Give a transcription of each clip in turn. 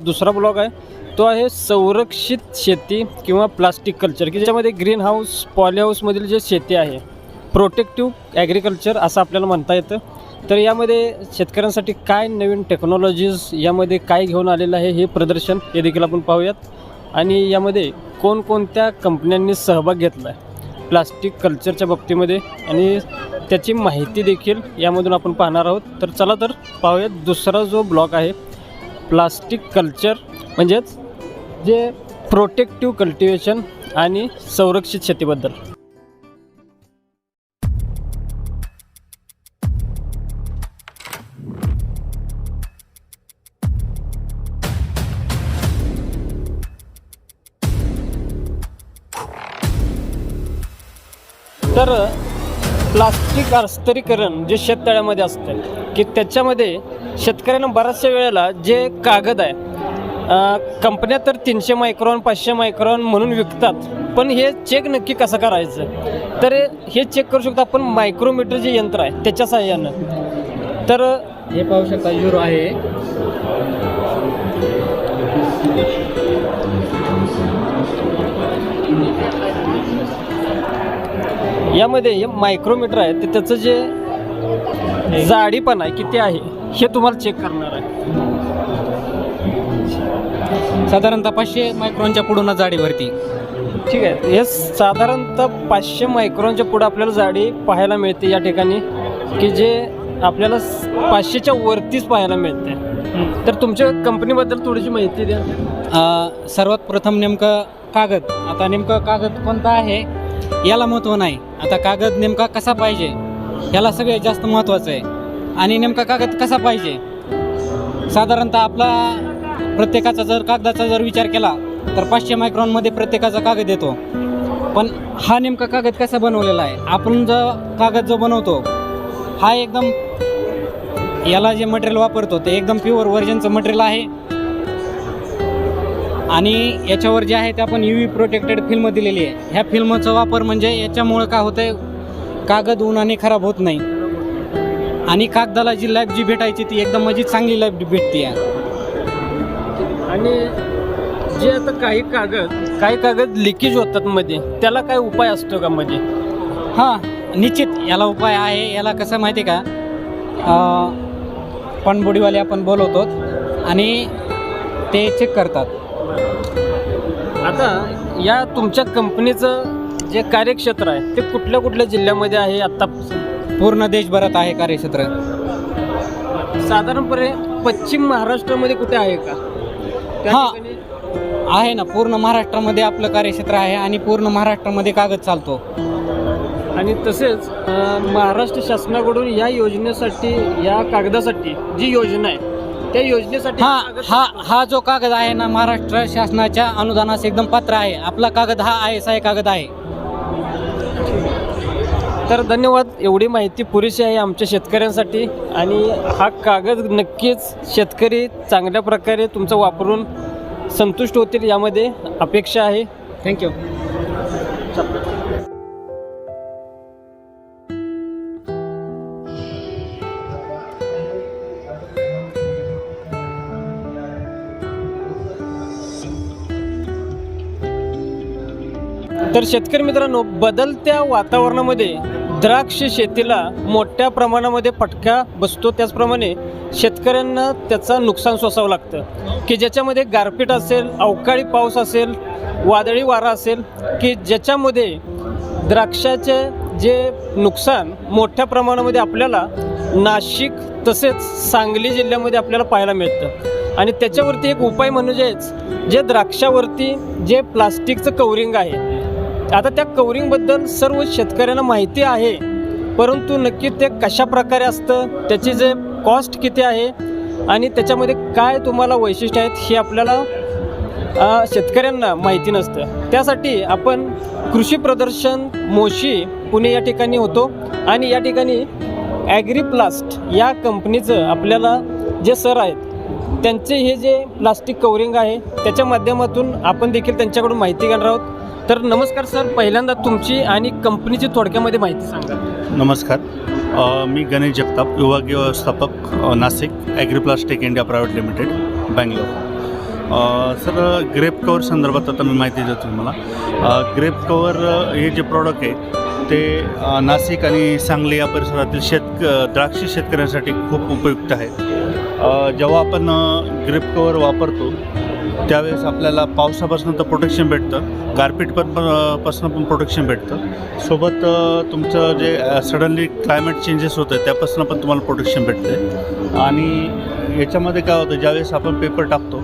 दुसरा ब्लॉग आहे. तो आहे संरक्षित शेती किंवा प्लास्टिक कल्चर की ज्याच्यामध्ये ग्रीन हाऊस पॉली हाऊसमधील जे शेती आहे प्रोटेक्टिव्ह ॲग्रिकल्चर असं आपल्याला म्हणता येतं. तर यामध्ये शेतकऱ्यांसाठी काय नवीन टेक्नॉलॉजीज यामध्ये काय घेऊन आलेलं आहे हे प्रदर्शन हे देखील आपण पाहूयात. आणि यामध्ये कोणकोणत्या कंपन्यांनी सहभाग घेतला आहे प्लास्टिक कल्चरच्या बाबतीमध्ये. आणि त्याची माहिती देखील यामधून आपण पाहणार आहोत. तर चला तर पाहूयात दुसरा जो ब्लॉक आहे प्लास्टिक कल्चर म्हणजेच जे प्रोटेक्टिव्ह कल्टिवेशन आणि संरक्षित शेतीबद्दल. तर प्लास्टिक अस्तरीकरण जे शेततळ्यामध्ये असतं की त्याच्यामध्ये शेतकऱ्यांना बऱ्याचशा वेळेला जे कागद आहे कंपन्या तर तीनशे मायक्रॉन पाचशे मायक्रॉन म्हणून विकतात पण हे चेक नक्की कसं करायचं? तर हे चेक करू शकतो आपण मायक्रोमीटर जे यंत्र आहे त्याच्या साहाय्यानं. तर हे पाहू शकता युरो आहे. यामध्ये हे मायक्रोमीटर आहे ते त्याचं जे जाडीपण आहे किती आहे? हे तुम्हाला चेक करणार आहे. साधारणतः पाचशे मायक्रॉनच्या पुढून जाडीवरती ठीक आहे? हे साधारणतः पाचशे मायक्रॉनच्या पुढं आपल्याला जाडी पाहायला मिळते या ठिकाणी की जे आपल्याला पाचशेच्या वरतीच पाहायला मिळते. तर तुमच्या कंपनीबद्दल थोडीशी माहिती द्या. सर्वात प्रथम नेमकं कागद. आता नेमकं कागद कोणता आहे याला महत्त्व नाही. आता कागद नेमका कसा पाहिजे याला सगळ्यात जास्त महत्त्वाचं आहे. आणि नेमका कागद कसा पाहिजे? साधारणतः आपला प्रत्येकाचा जर कागदाचा जर विचार केला तर पाचशे मायक्रॉनमध्ये प्रत्येकाचा कागद येतो. पण हा नेमका कागद कसा बनवलेला आहे? आपण जो कागद जो बनवतो हा एकदम याला जे मटेरियल वापरतो ते एकदम प्युअर व्हर्जनचं मटेरियल आहे. आणि याच्यावर जे आहे ते आपण यू व्ही प्रोटेक्टेड फिल्म दिलेली आहे. ह्या फिल्मचा वापर म्हणजे याच्यामुळं काय होतं आहे कागद उन्हाने खराब होत नाही. आणि कागदाला जी लाईफ जी भेटायची ती एकदम म्हणजे चांगली लाईफ भेटते आहे आणि जे आता काही कागद काही कागद लिकेज होतात मध्ये त्याला काय उपाय असतो का मध्ये? हां निश्चित याला उपाय आहे. याला कसं माहिती आहे का? पणबोडीवाले आपण बोलवतो आणि ते चेक करतात. आता या तुमच्या कंपनीचं जे कार्यक्षेत्र आहे ते कुठल्या कुठल्या जिल्ह्यामध्ये आहे आत्तापासून पूर्ण देशभरात आहे कार्यक्षेत्र. साधारणपणे पश्चिम महाराष्ट्रामध्ये कुठे आहे का? त्या हा. ठिकाणी आहे ना पूर्ण महाराष्ट्रामध्ये आपलं कार्यक्षेत्र आहे आणि पूर्ण महाराष्ट्रामध्ये कागद चालतो. आणि तसेच अं, महाराष्ट्र शासनाकडून या योजनेसाठी या कागदासाठी जी योजना आहे त्या योजनेसाठी हा कागद- हा हा जो कागद आहे ना महाराष्ट्र शासनाच्या अनुदानास एकदम पात्र आहे. आपला कागद हा आय एस आय कागद आहे. तर धन्यवाद एवढी माहिती पुरेशी आहे आमच्या शेतकऱ्यांसाठी आणि हा कागद नक्कीच शेतकरी चांगल्या प्रकारे तुमचा वापरून संतुष्ट होतील यामध्ये अपेक्षा आहे. थँक्यू तर शेतकरी मित्रांनो बदलत्या वातावरणामध्ये द्राक्ष शेतीला मोठ्या प्रमाणामध्ये फटका बसतो. त्याचप्रमाणे शेतकऱ्यांना त्याचं नुकसान सोसावं लागतं. की ज्याच्यामध्ये गारपीट असेल अवकाळी पाऊस असेल वादळी वारा असेल की ज्याच्यामध्ये द्राक्षाचे जे नुकसान मोठ्या प्रमाणामध्ये आपल्याला नाशिक तसेच सांगली जिल्ह्यामध्ये आपल्याला पाहायला मिळतं. आणि त्याच्यावरती एक उपाय म्हणजेच जे द्राक्षावरती जे प्लास्टिकचं कवरिंग आहे आता त्या कवरिंगबद्दल सर्व शेतकऱ्यांना माहिती आहे. परंतु नक्की ते कशा प्रकारे असतं त्याची जे कॉस्ट किती आहे आणि त्याच्यामध्ये काय तुम्हाला वैशिष्ट्य आहेत हे आपल्याला शेतकऱ्यांना माहिती नसतं. त्यासाठी आपण कृषी प्रदर्शन मोशी पुणे या ठिकाणी होतो आणि या ठिकाणी ॲग्रीप्लास्ट या कंपनीचं आपल्याला जे सर आहेत त्यांचे हे जे प्लास्टिक कवरिंग आहे त्याच्या माध्यमातून आपण देखील त्यांच्याकडून माहिती घेणार आहोत. तर नमस्कार सर पहिल्यांदा तुमची आणि कंपनीची थोडक्यामध्ये माहिती सांगा. नमस्कार. मी गणेश जगताप विभागीय व्यवस्थापक Nashik agriplastic India private limited Bangalore. Sir grape cover संदर्भात आता मी माहिती देतो तुम्हाला. ग्रेप कवर हे जे प्रॉडक्ट आहे ते नाशिक आणि सांगली या परिसरातील शेतक द्राक्ष शेतकऱ्यांसाठी खूप उपयुक्त आहे. जेव्हा आपण ग्रेप कवर वापरतो त्यावेळेस आपल्याला पावसापासून तर प्रोटेक्शन भेटतं. गारपीट पण पासून पण प्रोटेक्शन भेटतं. सोबत तुमचं जे सडनली क्लायमेट चेंजेस होतं आहे त्यापासून पण तुम्हाला प्रोटेक्शन भेटते आणि याच्यामध्ये काय होतं ज्यावेळेस आपण पेपर टाकतो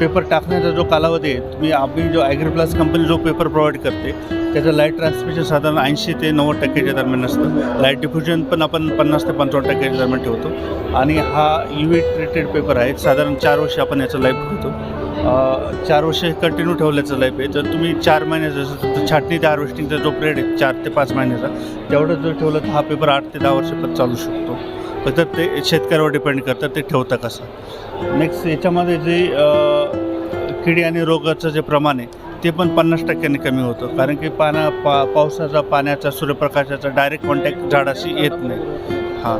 पेपर टाकण्याचा जो कालावधी आहे तुम्ही आम्ही जो ॲग्रीप्लस कंपनी जो पेपर प्रोव्हाइड करते त्याचं लाइट ट्रान्समिशन साधारण ऐंशी ते नव्वद टक्क्याच्या दरम्यान असतं. लाइट डिफ्युजन पण आपण पन्नास ते पंचावन्न टक्क्याच्या दरम्यान ठेवतो. आणि हा यू व्ही ट्रीटेड पेपर आहे. साधारण चार वर्ष आपण याचं लाईफ ठेवतो चार वर्ष कंटिन्यू ठेवल्याचं लाईफ आहे. जर तुम्ही चार महिन्याचं जसं छाटणी ते हार्वेस्टिंगचा जो पिरियड आहे चार ते पाच महिन्याचा तेवढं जर ठेवलं तर हा पेपर आठ ते दहा वर्ष पण चालू शकतो. फक्त ते शेतकऱ्यावर डिपेंड करतं. ते ठेवतं कसं? नेक्स्ट याच्यामध्ये जे किडी आणि रोगाचं जे प्रमाण आहे ते पण पन्नास टक्क्यांनी कमी होतं. कारण की पाना पा पावसाचा पाण्याचा सूर्यप्रकाशाचा डायरेक्ट कॉन्टॅक्ट झाडाशी येत नाही. हां.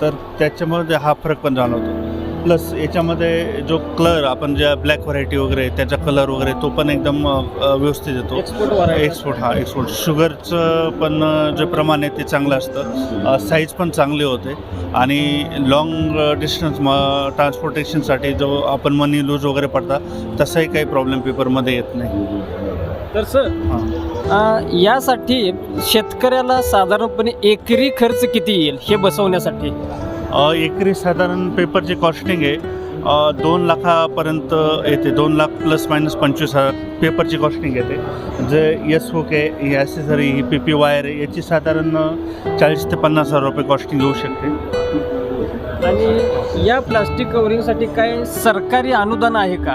तर त्याच्यामुळे हा फरक पण जाणवतो. प्लस याच्यामध्ये जो कलर आपण ज्या ब्लॅक व्हरायटी वगैरे त्याचा कलर वगैरे तो पण एकदम व्यवस्थित येतो. एक्सपोर्ट एक्सपोर्ट हा एक्सपोर्ट शुगरचं पण जे प्रमाण आहे ते चांगलं असतं. साईज पण चांगली होते. आणि लॉंग डिस्टन्स म ट्रान्सपोर्टेशनसाठी जो आपण मनी लूज वगैरे पडता तसाही काही प्रॉब्लेम पेपरमध्ये येत नाही. तर सर यासाठी शेतकऱ्याला साधारणपणे एकरी खर्च किती येईल हे बसवण्यासाठी? एकरी साधारण पेपरची कॉस्टिंग आहे. दोन लाखापर्यंत येते. दोन लाख प्लस मायनस पंचवीस हजार पेपरची कॉस्टिंग येते. जे एस हुक आहे ही ॲसेसरी ही पी पी वायर आहे याची साधारण चाळीस ते पन्नास हजार रुपये कॉस्टिंग येऊ शकते. आणि या प्लास्टिक कव्हरिंगसाठी काय सरकारी अनुदान आहे का?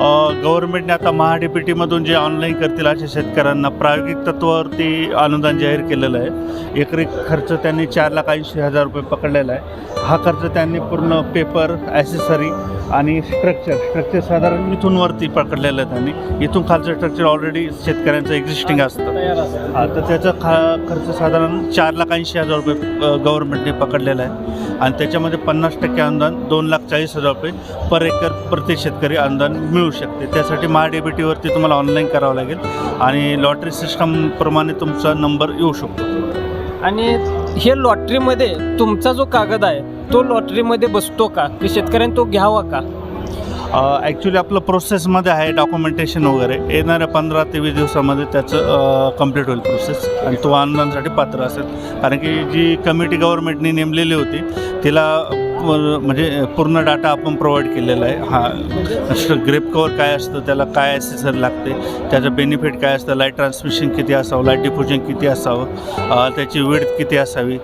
गव्हर्नमेंटने आता महाडीपीटीमधून जे ऑनलाईन करतील अशा शेतकऱ्यांना प्रायोगिक तत्वावरती अनुदान जाहीर केलेलं आहे. एकरी खर्च त्यांनी चार लाख ऐंशी हजार रुपये पकडलेला आहे. हा खर्च त्यांनी पूर्ण पेपर ॲसेसरी आणि स्ट्रक्चर स्ट्रक्चर साधारण इथूनवरती पकडलेलं आहे त्यांनी. इथून खालचं स्ट्रक्चर ऑलरेडी शेतकऱ्यांचं एक्झिस्टिंग असतं. असतं हा, तर त्याचा खा खर्च साधारण चार लाख ऐंशी हजार रुपये गव्हर्नमेंटने पकडलेला आहे. आणि त्याच्यामध्ये पन्नास टक्के अनुदान दोन लाख चाळीस हजार रुपये पर एकर प्रत्येक शेतकरी अनुदान मिळू शकते. त्यासाठी महाडीबीटीवरती तुम्हाला ऑनलाईन करावं लागेल आणि लॉटरी सिस्टमप्रमाणे तुमचा नंबर येऊ शकतो. आणि हे लॉटरीमध्ये तुमचा जो कागद आहे तो लॉटरीमध्ये बसतो का? की शेतकऱ्यांनी तो घ्यावा का? ॲक्च्युली आपलं प्रोसेसमध्ये आहे डॉक्युमेंटेशन वगैरे. येणाऱ्या पंधरा ते वीस दिवसामध्ये त्याचं कंप्लीट होईल प्रोसेस आणि तो अनुदानासाठी पात्र असेल. कारण की जी कमिटी गव्हर्नमेंटने नेमलेली होती तिला म्हणजे पूर्ण डाटा आपण प्रोव्हाइड केलेला आहे. हा ग्रेप कवर काय असतं त्याला काय ॲसेसर लागते त्याचं बेनिफिट काय असतं लाइट ट्रान्समिशन किती असावं लाइट डिफ्युजन किती असावं त्याची वेट किती असावी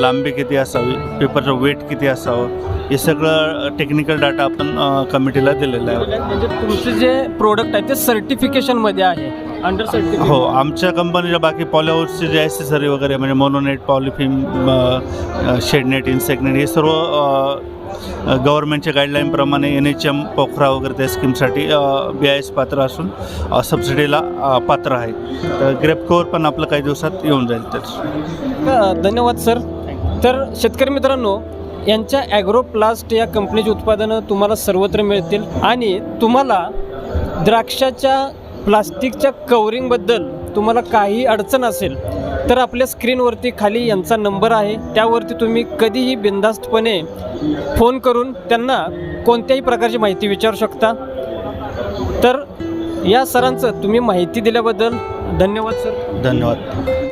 लांबी किती असावी पेपरचं वेट किती असावं हे सगळं टेक्निकल डाटा आपण कमिटीला दिलेलं आहे. म्हणजे तुमचे जे प्रोडक्ट आहे ते सर्टिफिकेशनमध्ये आहे अंडर सर्टिफिकेट हो आमच्या कंपनीच्या बाकी पॉलिहाऊसचे जे ॲसेसरी वगैरे म्हणजे मोनोनेट पॉलिफिम शेडनेट इन्सेक्टनेट हे सर्व गव्हर्नमेंटच्या गाईडलाईनप्रमाणे एन एच एम पोखरा वगैरे त्या स्कीमसाठी बी आय एस पात्र असून सबसिडीला पात्र आहे. तर ग्रेप कवर पण आपलं काही दिवसात येऊन जाईल तर धन्यवाद सर तर शेतकरी मित्रांनो यांच्या ॲग्रोप्लास्ट या कंपनीची उत्पादनं तुम्हाला सर्वत्र मिळतील. आणि तुम्हाला द्राक्षाच्या प्लास्टिकच्या कवरिंगबद्दल तुम्हाला काही अडचण असेल तर आपल्या स्क्रीनवरती खाली यांचा नंबर आहे. त्यावरती तुम्ही कधीही बिनधास्तपणे फोन करून त्यांना कोणत्याही प्रकारची माहिती विचारू शकता. तर या सरांचं तुम्ही माहिती दिल्याबद्दल धन्यवाद सर. धन्यवाद.